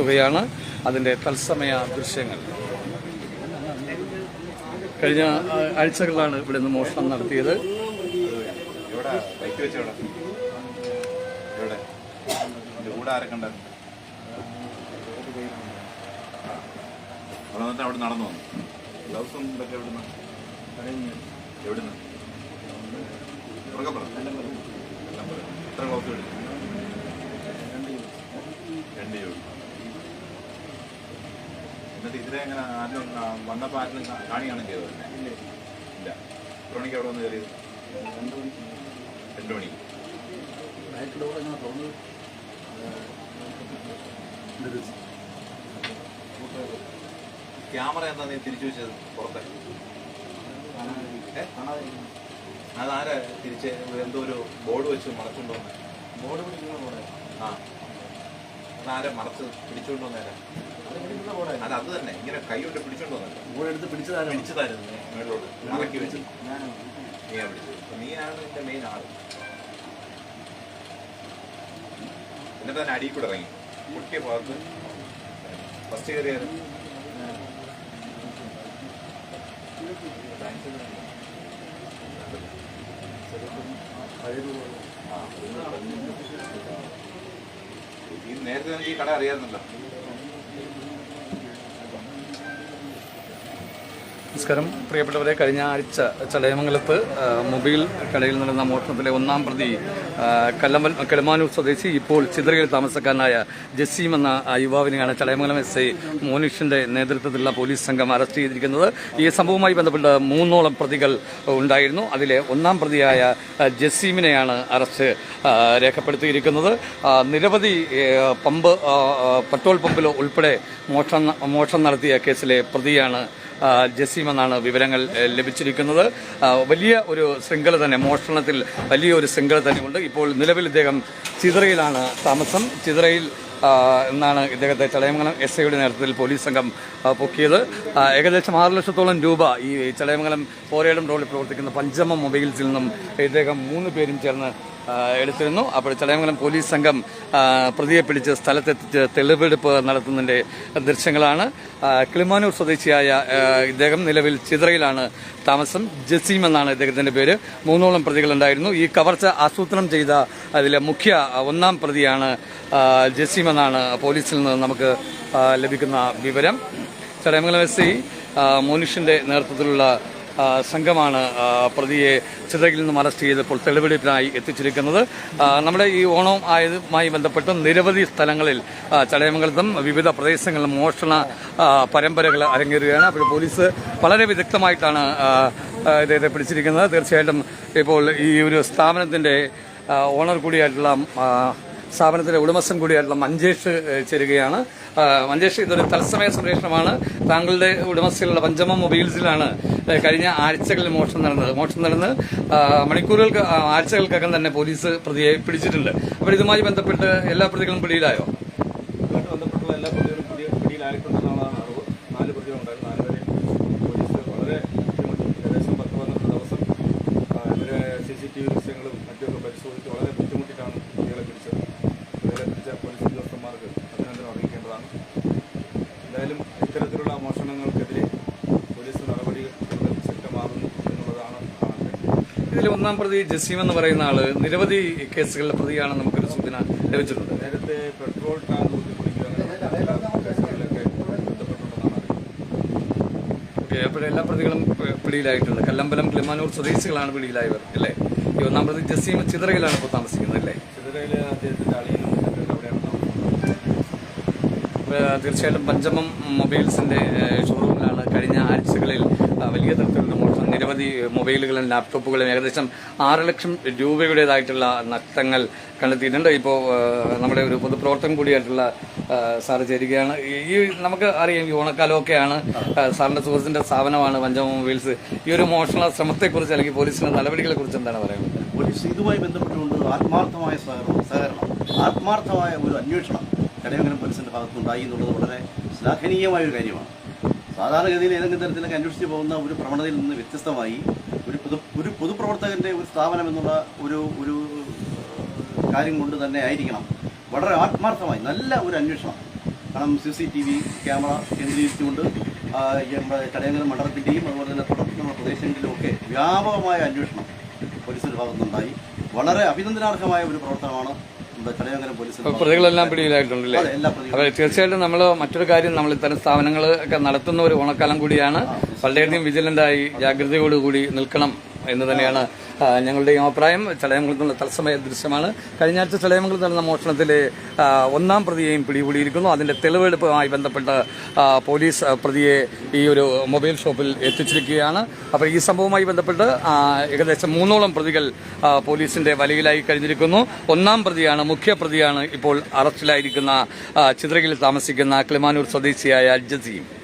എത്തുകയാണ് അതിന്റെ തത്സമയ ദൃശ്യങ്ങൾ കഴിഞ്ഞ ആഴ്ചകളിലാണ് ഇവിടെ നിന്ന് മോഷണം നടത്തിയത് അവിടെ എവിടുന്ന്. എത്ര ക്ലോസ് എടുത്തു രണ്ട് ജോഡി എന്നിട്ട് ഇതിലെ എങ്ങനെ ആരും വന്നപ്പോൾ ആരും കാണിയാണ് ചെയ്തത്. തന്നെ ഇല്ല. എത്ര മണിക്ക് അവിടെ വന്ന് കയറിയത്. രണ്ട് മണിക്ക് ക്യാമറ എന്താ നീ തിരിച്ചു വെച്ചത് പുറത്തെ? അതാരാ തിരിച്ച് എന്തോ ഒരു ബോർഡ് വെച്ച് മറച്ചുകൊണ്ട് വന്നെ ബോർഡ് പിടിക്കുന്ന പോലെ ആ. അതാരാ മറച്ച് പിടിച്ചുകൊണ്ട് വന്നേരാ. അത് അത് തന്നെ. ഇങ്ങനെ കൈ കൊണ്ട് പിടിച്ചോണ്ട് വന്നല്ലോ ബോർഡ് എടുത്ത് പിടിച്ചതാരാണ് പിടിച്ചതായിരുന്നു മേളിലോട്ട്. മറക്കി വെച്ച്. നീയാ പിടിച്ചത് നീയാണ് എന്റെ മെയിൻ ആൾ. എന്നിട്ട് തന്നെ അടിയിൽ കൂടെ ഇറങ്ങി. കുട്ടിയ ഭാഗത്ത് ഫസ്റ്റ് കയറിയത്. ഈ നേരത്തെ നമുക്ക് ഈ കട അറിയാറുന്നല്ലോ നമസ്കാരം. പ്രിയപ്പെട്ടവരെ കഴിഞ്ഞ ആഴ്ച ചടയമംഗലത്ത് മൊബൈൽ കടയിൽ നടന്ന മോഷണത്തിലെ ഒന്നാം പ്രതി കല്ലമ്പൽ കെളമാനൂർ സ്വദേശി ഇപ്പോൾ ചിതറയിൽ താമസക്കാരനായ ജസീം എന്ന യുവാവിനെയാണ് ചടയമംഗലം എസ് ഐ മോനിഷിന്റെ നേതൃത്വത്തിലുള്ള പോലീസ് സംഘം അറസ്റ്റ് ചെയ്തിരിക്കുന്നത്. ഈ സംഭവവുമായി ബന്ധപ്പെട്ട് മൂന്നോളം പ്രതികൾ ഉണ്ടായിരുന്നു. അതിലെ ഒന്നാം പ്രതിയായ ജസീമിനെയാണ് അറസ്റ്റ് രേഖപ്പെടുത്തിയിരിക്കുന്നത്. നിരവധി പമ്പ് പെട്രോൾ പമ്പിൽ ഉൾപ്പെടെ മോഷണം മോഷണം നടത്തിയ കേസിലെ പ്രതിയാണ് ആ, ജസീം എന്നാണ് വിവരങ്ങൾ ലഭിച്ചിരിക്കുന്നത്. വലിയ ഒരു ശൃംഖല തന്നെ മോഷണത്തിൽ വലിയ ഒരു ശൃംഖല തന്നെ ഉണ്ട് ഇപ്പോൾ നിലവിൽ ഇദ്ദേഹം ചിതറയിലാണ് താമസം. ചിതറയിൽ എന്നാണ് ഇദ്ദേഹത്തെ ചടയമംഗലം എസ് ഐയുടെ നേതൃത്വത്തിൽ പോലീസ് സംഘം പൊക്കിയത്. ഏകദേശം ആറ് ലക്ഷത്തോളം രൂപ ഈ ചടയമംഗലം പോരേടം റോഡിൽ പ്രവർത്തിക്കുന്ന പഞ്ചമ മൊബൈൽസിൽ നിന്നും ഇദ്ദേഹം മൂന്ന് പേരും ചേർന്ന് എടുത്തിരുന്നു. അപ്പോൾ ചടയമംഗലം പോലീസ് സംഘം പ്രതിയെ പിടിച്ച് സ്ഥലത്തെത്തിച്ച് തെളിവെടുപ്പ് നടത്തുന്നതിന്റെ ദൃശ്യങ്ങളാണ്. കിളിമാനൂർ സ്വദേശിയായ ഇദ്ദേഹം നിലവിൽ ചിതറയിലാണ് താമസം. ജസീം എന്നാണ് ഇദ്ദേഹത്തിന്റെ പേര്. മൂന്നോളം പ്രതികളുണ്ടായിരുന്നു ഈ കവർച്ച ആസൂത്രണം ചെയ്ത അതിലെ മുഖ്യ ഒന്നാം പ്രതിയാണ് ജസീം എന്നാണ് പോലീസിൽ നിന്ന് നമുക്ക് ലഭിക്കുന്ന വിവരം. ചടയമംഗലം എസ് ഐ മോനിഷിന്റെ നേതൃത്വത്തിലുള്ള സംഘമാണ് പ്രതിയെ ചിതറയിൽ നിന്നും അറസ്റ്റ് ചെയ്തപ്പോൾ തെളിവെടുപ്പിനായി എത്തിച്ചിരിക്കുന്നത്. നമ്മുടെ ഈ ഓണം ആയതുമായി ബന്ധപ്പെട്ട് നിരവധി സ്ഥലങ്ങളിൽ ചടയമംഗലത്തും വിവിധ പ്രദേശങ്ങളിലും മോഷണ പരമ്പരകൾ അരങ്ങേറുകയാണ്. അപ്പോൾ പോലീസ് വളരെ വിദഗ്ധമായിട്ടാണ് ഇദ്ദേഹത്തെ പിടിച്ചിരിക്കുന്നത്. തീർച്ചയായിട്ടും ഇപ്പോൾ ഈ ഒരു സ്ഥാപനത്തിന്റെ ഓണർ കൂടിയായിട്ടുള്ള ആ, സ്ഥാപനത്തിന്റെ ഉടമസ്ഥൻ കൂടിയായിട്ടുള്ള മഞ്ചേഷ് ചേരുകയാണ്. മഞ്ചേഷ് ഇതൊരു തത്സമയ സംരക്ഷണമാണ് താങ്കളുടെ ഉടമസ്ഥയിലുള്ള പഞ്ചമ മൊബൈൽസിലാണ് കഴിഞ്ഞ ആഴ്ചകളിൽ മോഷണം നടന്നത്. മോഷണം നടന്ന് മണിക്കൂറുകൾക്ക് ആഴ്ചകൾക്കകം തന്നെ പോലീസ് പ്രതിയെ പിടിച്ചിട്ടുണ്ട്. അപ്പോൾ ഇതുമായി ബന്ധപ്പെട്ട് എല്ലാ പ്രതികളും പിടിയിലായോ? ഇതിൽ ഒന്നാം പ്രതി ജസീം എന്ന് പറയുന്ന ആൾ നിരവധി കേസുകളിലെ പ്രതിയാണ് നമുക്കൊരു സൂചന ലഭിച്ചിട്ടുണ്ട്. നേരത്തെ പെട്രോൾ ഓക്കെ അപ്പോൾ എല്ലാ പ്രതികളും പിടിയിലായിട്ടുണ്ട്. കല്ലമ്പലം കിളിമാനൂർ സ്വദേശികളാണ് പിടിയിലായവർ അല്ലേ? ഈ ഒന്നാം പ്രതി ജസീം ചിതറയിലാണ് ഇപ്പോൾ താമസിക്കുന്നത് അല്ലേ? തീർച്ചയായിട്ടും പഞ്ചമം മൊബൈൽസിന്റെ ഷോറൂമിലാണ് കഴിഞ്ഞ ആഴ്ചകളിൽ വലിയ തരത്തിലുള്ള മോഷണം. നിരവധി മൊബൈലുകളും ലാപ്ടോപ്പുകളും ഏകദേശം ആറ് ലക്ഷം രൂപയുടേതായിട്ടുള്ള നഷ്ടങ്ങൾ കണ്ടെത്തിയിട്ടുണ്ട്. ഇപ്പോൾ നമ്മുടെ ഒരു പൊതുപ്രവർത്തനം കൂടിയായിട്ടുള്ള സാറ് ചേരുകയാണ്. ഈ- നമുക്ക് അറിയാം ഈ ഓണക്കാലമൊക്കെയാണ് സാറിന്റെ സുഹൃത്തിന്റെ സ്ഥാപനമാണ് പഞ്ചമം മൊബൈൽസ്. ഈ ഒരു മോഷണ ശ്രമത്തെക്കുറിച്ച് അല്ലെങ്കിൽ പോലീസിന്റെ നടപടികളെ കുറിച്ച് എന്താണ് പറയുന്നത്? പോലീസ് ഇതുമായി ബന്ധപ്പെട്ടുകൊണ്ട് ആത്മാർത്ഥമായ ആത്മാർത്ഥമായ ഒരു അന്വേഷണം കടയങ്ങനെ പോലീസിന്റെ ഭാഗത്തുണ്ടായി എന്നുള്ളത് വളരെ ശ്ലാഘനീയമായ ഒരു കാര്യമാണ്. സാധാരണഗതിയിൽ ഏതെങ്കിലും തരത്തിലൊക്കെ അന്വേഷിച്ച് പോകുന്ന ഒരു പ്രവണതയിൽ നിന്ന് വ്യത്യസ്തമായി ഒരു പൊതു ഒരു പൊതുപ്രവർത്തകന്റെ ഒരു സ്ഥാപനം എന്നുള്ള ഒരു ഒരു കാര്യം കൊണ്ട് തന്നെ ആയിരിക്കണം. വളരെ ആത്മാർത്ഥമായി നല്ല ഒരു അന്വേഷണം. കാരണം C C T V camera കേന്ദ്രീകരിച്ചുകൊണ്ട് നമ്മുടെ ചടയങ്കര മണ്ഡലത്തിന്റെയും അതുപോലെ തന്നെ തുടർന്നുള്ള പ്രദേശങ്ങളിലുമൊക്കെ വ്യാപകമായ അന്വേഷണം പോലീസ് ഭാഗത്തുനിന്നുണ്ടായി വളരെ അഭിനന്ദനാർഹമായ ഒരു പ്രവർത്തനമാണ് പ്രതികളെല്ലാം പിടിയിലായിട്ടുണ്ടല്ലേ അതെ അതെ തീർച്ചയായിട്ടും നമ്മൾ മറ്റൊരു കാര്യം നമ്മൾ ഇത്തരം സ്ഥാപനങ്ങൾ ഒക്കെ നടത്തുന്ന ഒരു ഓണക്കാലം കൂടിയാണ്. വളരെയധികം വിജിലന്റായി ജാഗ്രതയോടുകൂടി നിൽക്കണം. എന്ന് തന്നെയാണ് ഞങ്ങളുടെയും അഭിപ്രായം. ചടയമംഗലത്തുള്ള തത്സമയ ദൃശ്യമാണ്. കഴിഞ്ഞ ആഴ്ച നടന്ന മോഷണത്തിലെ ഒന്നാം പ്രതിയെയും പിടികൂടിയിരിക്കുന്നു. അതിന്റെ തെളിവെടുപ്പുമായി ബന്ധപ്പെട്ട് പോലീസ് പ്രതിയെ ഈ ഒരു മൊബൈൽ ഷോപ്പിൽ എത്തിച്ചിരിക്കുകയാണ്. അപ്പോൾ ഈ സംഭവവുമായി ബന്ധപ്പെട്ട് ഏകദേശം മൂന്നോളം പ്രതികൾ പോലീസിന്റെ വലയിലായി കഴിഞ്ഞിരിക്കുന്നു. ഒന്നാം പ്രതിയാണ് മുഖ്യ പ്രതിയാണ് ഇപ്പോൾ അറസ്റ്റിലായിരിക്കുന്ന ചിത്രകിൽ താമസിക്കുന്ന കിളിമാനൂർ സ്വദേശിയായ ജസീം.